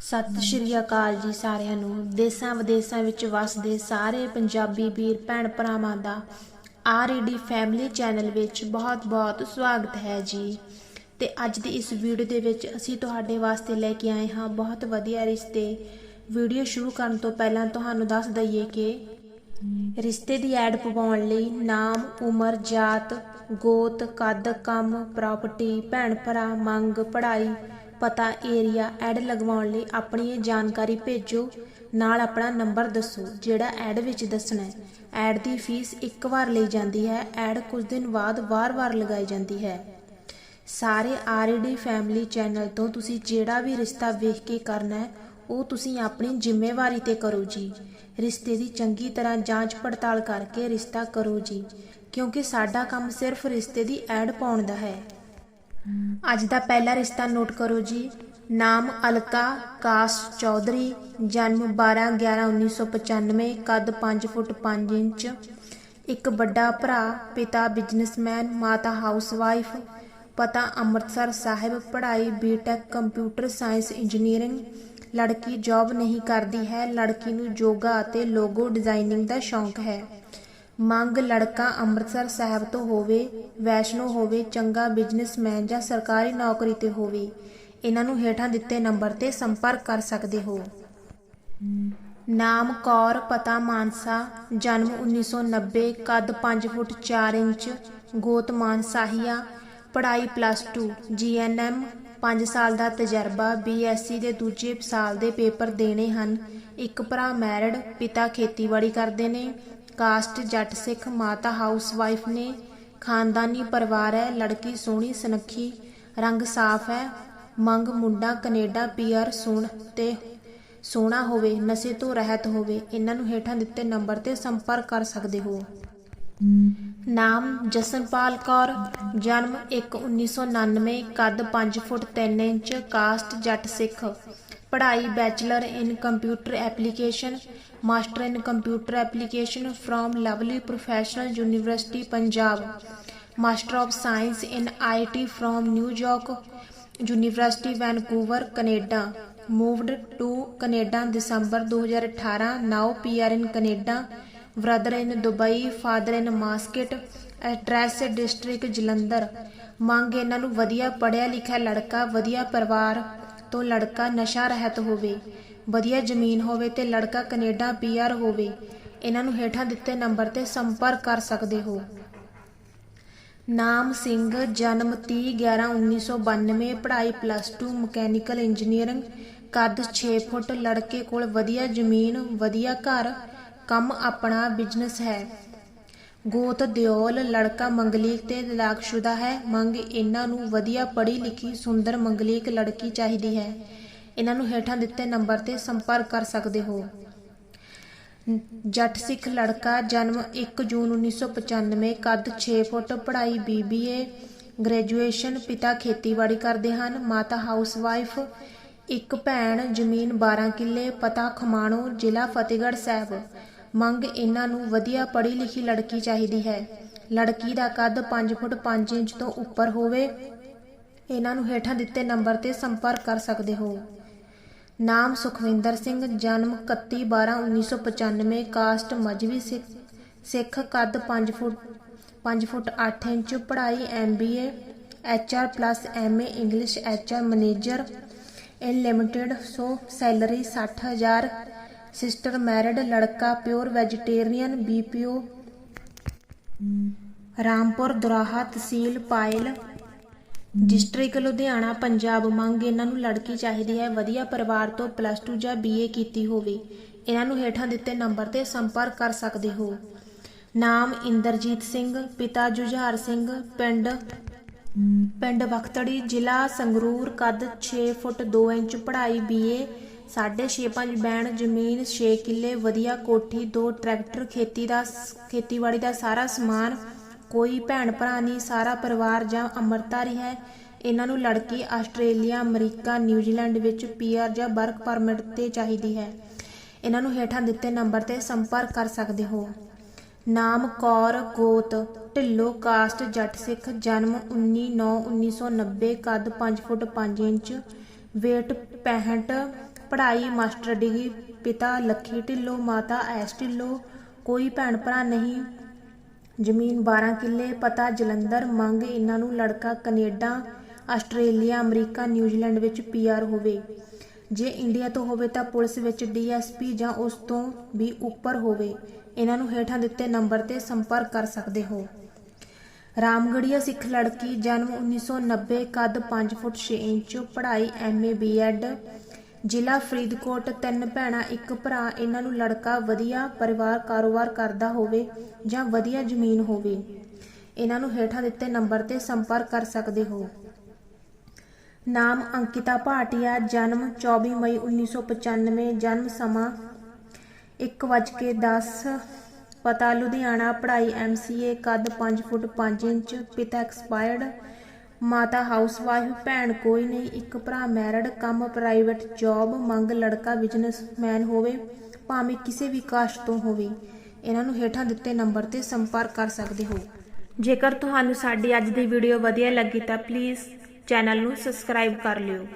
ਸਤਿ ਸ਼੍ਰੀ ਅਕਾਲ ਜੀ ਸਾਰਿਆਂ ਨੂੰ। ਦੇਸਾਂ ਵਿਦੇਸਾਂ ਵਿੱਚ ਵਸਦੇ ਸਾਰੇ ਪੰਜਾਬੀ ਵੀਰ, ਭੈਣ ਭਰਾਵਾਂ ਦਾ ਆਰਈਡੀ ਫੈਮਿਲੀ ਚੈਨਲ ਵਿੱਚ ਬਹੁਤ-ਬਹੁਤ ਸਵਾਗਤ ਹੈ ਜੀ। ਤੇ ਅੱਜ ਦੀ ਇਸ ਵੀਡੀਓ ਦੇ ਵਿੱਚ ਅਸੀਂ ਤੁਹਾਡੇ ਵਾਸਤੇ ਲੈ ਕੇ ਆਏ ਹਾਂ ਬਹੁਤ ਵਧੀਆ ਰਿਸ਼ਤੇ। ਵੀਡੀਓ ਸ਼ੁਰੂ ਕਰਨ ਤੋਂ ਪਹਿਲਾਂ ਤੁਹਾਨੂੰ ਦੱਸ ਦਈਏ ਕਿ ਰਿਸ਼ਤੇ ਦੀ ਐਡ ਪਵਾਉਣ ਲਈ ਨਾਮ, ਉਮਰ, ਜਾਤ, ਗੋਤ, ਕੱਦ, ਕੰਮ ਪ੍ਰਾਪਰਟੀ ਭੈਣ ਭਰਾ, ਮੰਗ, ਪੜ੍ਹਾਈ ਪਤਾ ਏਰੀਆ ਐਡ ਲਗਵਾਉਣ ਲਈ ਆਪਣੀ ਇਹ ਜਾਣਕਾਰੀ ਭੇਜੋ। ਨਾਲ ਆਪਣਾ ਨੰਬਰ ਦੱਸੋ, ਜਿਹੜਾ ਐਡ ਵਿੱਚ ਦੱਸਣਾ ਹੈ। ਐਡ ਦੀ ਫੀਸ ਇੱਕ ਵਾਰ ਲਈ ਜਾਂਦੀ ਹੈ। ਐਡ ਕੁਝ ਦਿਨ ਬਾਅਦ ਵਾਰ-ਵਾਰ ਲਗਾਈ ਜਾਂਦੀ ਹੈ। ਸਾਰੇ ਆਰਡੀ ਫੈਮਿਲੀ ਚੈਨਲ ਤੋਂ ਤੁਸੀਂ ਜਿਹੜਾ ਵੀ ਰਿਸ਼ਤਾ ਵੇਖ ਕੇ ਕਰਨਾ ਹੈ, ਉਹ ਤੁਸੀਂ ਆਪਣੀ ਜ਼ਿੰਮੇਵਾਰੀ ਤੇ ਕਰੋ ਜੀ। ਰਿਸ਼ਤੇ ਦੀ ਚੰਗੀ ਤਰ੍ਹਾਂ ਜਾਂਚ ਪੜਤਾਲ ਕਰਕੇ ਰਿਸ਼ਤਾ ਕਰੋ ਜੀ। ਕਿਉਂਕਿ ਸਾਡਾ ਕੰਮ ਸਿਰਫ ਰਿਸ਼ਤੇ ਦੀ ਐਡ ਪਾਉਣ ਦਾ ਹੈ। ਅੱਜ ਦਾ ਪਹਿਲਾ ਰਿਸ਼ਤਾ ਨੋਟ ਕਰੋ ਜੀ। ਨਾਮ ਅਲਕਾ ਕਾਸ ਚੌਧਰੀ, ਜਨਮ 12 11 1995 ਕੱਦ 5 ਫੁੱਟ 5 ਇੰਚ। ਇੱਕ ਵੱਡਾ ਭਰਾ, ਪਿਤਾ ਬਿਜ਼ਨਸਮੈਨ, ਮਾਤਾ ਹਾਊਸਵਾਈਫ, ਪਤਾ ਅੰਮ੍ਰਿਤਸਰ ਸਾਹਿਬ, ਪੜ੍ਹਾਈ ਬੀਟੈਕ ਕੰਪਿਊਟਰ ਸਾਇੰਸ, ਇੰਜੀਨੀਅਰਿੰਗ। ਲੜਕੀ ਜੌਬ ਨਹੀਂ ਕਰਦੀ ਹੈ, ਲੜਕੀ ਨੂੰ ਯੋਗਾ ਅਤੇ ਲੋਗੋ ਡਿਜ਼ਾਈਨਿੰਗ ਦਾ ਸ਼ੌਂਕ ਹੈ। ਮੰਗ ਲੜਕਾ ਅੰਮ੍ਰਿਤਸਰ ਸਾਹਿਬ ਤੋਂ ਹੋਵੇ, ਵੈਸ਼ਨੋ ਹੋਵੇ, ਚੰਗਾ ਬਿਜ਼ਨਸਮੈਨ ਜਾਂ ਸਰਕਾਰੀ ਨੌਕਰੀ ਤੇ ਹੋਵੇ, ਇਹਨਾਂ ਨੂੰ ਹੇਠਾਂ ਦਿੱਤੇ ਨੰਬਰ ਤੇ ਸੰਪਰਕ ਕਰ ਸਕਦੇ ਹੋ। ਨਾਮ ਕੌਰ, ਪਤਾ ਮਾਨਸਾ, ਜਨਮ 1990 ਕੱਦ 5 ਫੁੱਟ 4 ਇੰਚ, ਗੋਤ ਮਾਨਸਾਹੀਆ, ਪੜ੍ਹਾਈ ਪਲੱਸ 2 ਜੀਐਨਐਮ 5 ਸਾਲ ਦਾ ਤਜਰਬਾ ਬੀਐਸਸੀ ਦੇ ਦੂਜੇ ਸਾਲ ਦੇ ਪੇਪਰ ਦੇਣੇ ਹਨ, ਇੱਕ ਭਰਾ ਮੈਰਿਡ ਪਿਤਾ ਖੇਤੀਬਾੜੀ ਕਰਦੇ ਨੇ ਕਾਸਟ ਜੱਟ ਸਿੱਖ ਮਾਤਾ ਹਾਊਸ ਵਾਈਫ ਨੇ ਖਾਨਦਾਨੀ ਪਰਿਵਾਰ ਹੈ, ਲੜਕੀ ਸੋਹਣੀ ਸੁਨੱਖੀ, ਰੰਗ ਸਾਫ਼ ਹੈ, ਮੰਗ ਮੁੰਡਾ ਕੈਨੇਡਾ ਪੀਆਰ ਸੁਣ ਤੇ ਸੋਹਣਾ ਹੋਵੇ, ਨਸ਼ੇ ਤੋਂ ਰਹਿਤ ਹੋਵੇ, ਇਹਨਾਂ ਨੂੰ ਹੇਠਾਂ ਦਿੱਤੇ ਨੰਬਰ ਤੇ ਸੰਪਰਕ ਕਰ ਸਕਦੇ ਹੋ। ਨਾਮ ਜਸਨਪਾਲ ਕੌਰ, ਜਨਮ 1/1999 ਕੱਦ 5 ਫੁੱਟ 3 ਇੰਚ, ਕਾਸਟ ਜੱਟ ਸਿੱਖ, ਪੜ੍ਹਾਈ bachelor in computer application master in computer application from Lovely Professional University, Punjab. Master of science in IT from New York university, Vancouver, Canada. Moved to Canada, December 2018 now PR in Canada. Brother in Dubai. Father in Muscat. Address district Jalandhar. ਮੰਗ, ਇਹਨਾਂ ਨੂੰ ਵਧੀਆ ਪੜਿਆ ਲਿਖਿਆ ਲੜਕਾ, ਵਧੀਆ ਪਰਿਵਾਰ ਤੋਂ ਲੜਕਾ ਨਸ਼ਾ ਰਹਿਤ ਹੋਵੇ। ਵਧੀਆ ਜ਼ਮੀਨ ਹੋਵੇ ਤੇ ਲੜਕਾ ਕੈਨੇਡਾ ਪੀਆਰ ਹੋਵੇ, ਇਹਨਾਂ ਨੂੰ ਹੇਠਾਂ ਦਿੱਤੇ ਨੰਬਰ ਤੇ ਸੰਪਰਕ ਕਰ ਸਕਦੇ ਹੋ। ਨਾਮ ਸਿੰਘ, ਜਨਮ 30/11/1992 ਪੜ੍ਹਾਈ ਪਲੱਸ 2 ਮਕੈਨੀਕਲ ਇੰਜੀਨੀਅਰਿੰਗ, ਕੱਦ 6 ਫੁੱਟ, ਲੜਕੇ ਕੋਲ ਵਧੀਆ ਜ਼ਮੀਨ, ਵਧੀਆ ਘਰ, ਕੰਮ ਆਪਣਾ ਬਿਜ਼ਨਸ ਹੈ। ਗੋਤ ਦਿਓਲ, ਲੜਕਾ ਮੰਗਲੀਕ ਤੇ ਤਲਾਕਸ਼ੁਦਾ ਹੈ, ਮੰਗ ਇਹਨਾਂ ਨੂੰ ਵਧੀਆ ਪੜ੍ਹੀ ਲਿਖੀ ਸੁੰਦਰ ਮੰਗਲੀਕ ਲੜਕੀ ਚਾਹੀਦੀ ਹੈ। ਇਹਨਾਂ ਨੂੰ ਹੇਠਾਂ ਦਿੱਤੇ ਨੰਬਰ ਤੇ ਸੰਪਰਕ ਕਰ ਸਕਦੇ ਹੋ। ਜੱਟ ਸਿੱਖ ਲੜਕਾ, ਜਨਮ 1 ਜੂਨ 1995 ਕੱਦ 6 ਫੁੱਟ, ਪੜ੍ਹਾਈ ਬੀਬੀਏ ਗ੍ਰੈਜੂਏਸ਼ਨ ਪਿਤਾ ਖੇਤੀਬਾੜੀ ਕਰਦੇ ਹਨ, ਮਾਤਾ ਹਾਊਸਵਾਈਫ, ਇੱਕ ਭੈਣ, ਜ਼ਮੀਨ 12 ਕਿੱਲੇ, ਪਤਾ ਖਮਾਣੋ, ਜ਼ਿਲ੍ਹਾ ਫਤਿਹਗੜ੍ਹ ਸਾਹਿਬ। ਮੰਗ ਇਹਨਾਂ ਨੂੰ ਵਧੀਆ ਪੜ੍ਹੀ ਲਿਖੀ ਲੜਕੀ ਚਾਹੀਦੀ ਹੈ। ਲੜਕੀ ਦਾ ਕੱਦ 5 ਫੁੱਟ 5 ਇੰਚ ਤੋਂ ਉੱਪਰ ਹੋਵੇ, ਇਹਨਾਂ ਨੂੰ ਹੇਠਾਂ ਦਿੱਤੇ ਨੰਬਰ ਤੇ ਸੰਪਰਕ ਕਰ ਸਕਦੇ ਹੋ। ਨਾਮ ਸੁਖਵਿੰਦਰ ਸਿੰਘ, ਜਨਮ 31 12 1995 ਕਾਸਟ ਮਜਵੀ ਸਿੱਖ ਸਿੱਖ ਕੱਦ 5 ਫੁੱਟ 5 ਫੁੱਟ 8 ਇੰਚ, ਪੜ੍ਹਾਈ MBA, HR plus MA English, HR manager, in limited, so salary 60000 sister married, ਲੜਕਾ, pure vegetarian BPO Rampur Doraha tehsil, Payal district Ludhiana, Punjab ਮੰਗ ਇਹਨਾਂ ਨੂੰ ਲੜਕੀ ਚਾਹੀਦੀ ਹੈ, ਵਧੀਆ ਪਰਿਵਾਰ ਤੋਂ ਪਲੱਸ 2 ਜਾਂ ਬੀਏ ਕੀਤੀ ਹੋਵੇ। ਇਹਨਾਂ ਨੂੰ ਹੇਠਾਂ ਦਿੱਤੇ ਨੰਬਰ ਤੇ ਸੰਪਰਕ ਕਰ ਸਕਦੇ ਹੋ। ਨਾਮ ਇੰਦਰਜੀਤ ਸਿੰਘ, ਪਿਤਾ ਜੁਝਾਰ ਸਿੰਘ, ਪਿੰਡ ਪਿੰਡ ਬਖਤੜੀ ਜ਼ਿਲ੍ਹਾ ਸੰਗਰੂਰ, ਕੱਦ 6 ਫੁੱਟ 2 ਇੰਚ, ਪੜ੍ਹਾਈ ਬੀਏ 6.5 ਬੈਣ, ਜ਼ਮੀਨ 6 ਕਿੱਲੇ, ਵਧੀਆ ਕੋਠੀ, ਦੋ ਟਰੈਕਟਰ, ਖੇਤੀ ਦਾ ਖੇਤੀਬਾੜੀ ਦਾ ਸਾਰਾ ਸਮਾਨ ਕੋਈ ਭੈਣ ਭਰਾ ਨਹੀਂ, ਸਾਰਾ ਪਰਿਵਾਰ ਜਾਂ ਅਮਰਤਾਰੀ ਹੈ। ਇਹਨਾਂ ਨੂੰ ਲੜਕੀ ਆਸਟ੍ਰੇਲੀਆ, ਅਮਰੀਕਾ ਨਿਊਜ਼ੀਲੈਂਡ ਵਿੱਚ ਪੀਆਰ ਜਾਂ ਵਰਕ ਪਰਮਿਟ ਤੇ ਚਾਹੀਦੀ ਹੈ। ਇਹਨਾਂ ਨੂੰ ਹੇਠਾਂ ਦਿੱਤੇ ਨੰਬਰ ਤੇ ਸੰਪਰਕ ਕਰ ਸਕਦੇ ਹੋ। ਨਾਮ ਕੌਰ ਗੋਤ, ਢਿੱਲੋ ਕਾਸਟ, ਜੱਟ ਸਿੱਖ, ਜਨਮ 19/9/1990 ਕੱਦ 5 ਫੁੱਟ 5 ਇੰਚ, weight 65 ਪੜ੍ਹਾਈ ਮਾਸਟਰ ਡਿਗਰੀ, ਪਿਤਾ ਲੱਖੀ ਢਿੱਲੋਂ, ਮਾਤਾ ਐਸ ਢਿੱਲੋਂ, ਕੋਈ ਭੈਣ ਭਰਾ ਨਹੀਂ ਜ਼ਮੀਨ 12 ਕਿੱਲੇ, ਪਤਾ ਜਲੰਧਰ ਮੰਗ ਇਹਨਾਂ ਨੂੰ ਲੜਕਾ Canada, Australia, America, New Zealand ਵਿੱਚ ਪੀਆਰ ਹੋਵੇ। ਜੇ ਇੰਡੀਆ ਤੋਂ ਹੋਵੇ ਤਾਂ ਪੁਲਿਸ ਵਿੱਚ ਡੀਐਸਪੀ ਜਾਂ ਉਸ ਤੋਂ ਵੀ ਉੱਪਰ ਹੋਵੇ। ਇਹਨਾਂ ਨੂੰ ਹੇਠਾਂ ਦਿੱਤੇ ਨੰਬਰ ਤੇ ਸੰਪਰਕ ਕਰ ਸਕਦੇ ਹੋ। ਰਾਮਗੜੀਆ ਸਿੱਖ ਲੜਕੀ ਜਨਮ 1990 ਕੱਦ 5 ਫੁੱਟ 6 ਇੰਚ, ਪੜ੍ਹਾਈ ਐਮਏ ਬੀਐਡ ਜ਼ਿਲ੍ਹਾ ਫਰੀਦਕੋਟ ਤਿੰਨ ਭੈਣਾਂ, ਇੱਕ ਭਰਾ, ਇਹਨਾਂ ਨੂੰ ਲੜਕਾ, ਵਧੀਆ ਪਰਿਵਾਰ ਕਾਰੋਬਾਰ ਕਰਦਾ ਹੋਵੇ ਜਾਂ ਵਧੀਆ ਜ਼ਮੀਨ ਹੋਵੇ। ਇਹਨਾਂ ਨੂੰ ਹੇਠਾਂ ਦਿੱਤੇ ਨੰਬਰ ਤੇ ਸੰਪਰਕ ਕਰ ਸਕਦੇ ਹੋ। ਨਾਮ ਅੰਕਿਤਾ ਭਾਟੀਆ, ਜਨਮ 24 ਮਈ 1995 ਜਨਮ ਸਮਾਂ 1:10 ਪਤਾ ਲੁਧਿਆਣਾ, ਪੜ੍ਹਾਈ ਐਮਸੀਏ ਕੱਦ 5 ਫੁੱਟ 5 ਇੰਚ, ਪਿਤਾ ਐਕਸਪਾਇਰਡ ਮਾਤਾ ਹਾਊਸਵਾਈਫ ਭੈਣ ਕੋਈ ਨਹੀਂ, ਇੱਕ ਭਰਾ ਮੈਰਿਡ, ਕੰਮ ਪ੍ਰਾਈਵੇਟ, ਜੌਬ ਮੰਗ ਲੜਕਾ ਬਿਜ਼ਨਸਮੈਨ ਹੋਵੇ, ਭਾਵੇਂ ਕਿਸੇ ਵੀ ਕਾਸਟ ਤੋਂ ਹੋਵੇ। ਇਹਨਾਂ ਨੂੰ ਹੇਠਾਂ ਦਿੱਤੇ ਨੰਬਰ ਤੇ ਸੰਪਰਕ ਕਰ ਸਕਦੇ ਹੋ। ਜੇਕਰ ਤੁਹਾਨੂੰ ਸਾਡੀ ਅੱਜ ਦੀ ਵੀਡੀਓ ਵਧੀਆ ਲੱਗੀ ਤਾਂ ਪਲੀਜ਼ ਚੈਨਲ ਨੂੰ ਸਬਸਕ੍ਰਾਈਬ ਕਰ ਲਿਓ।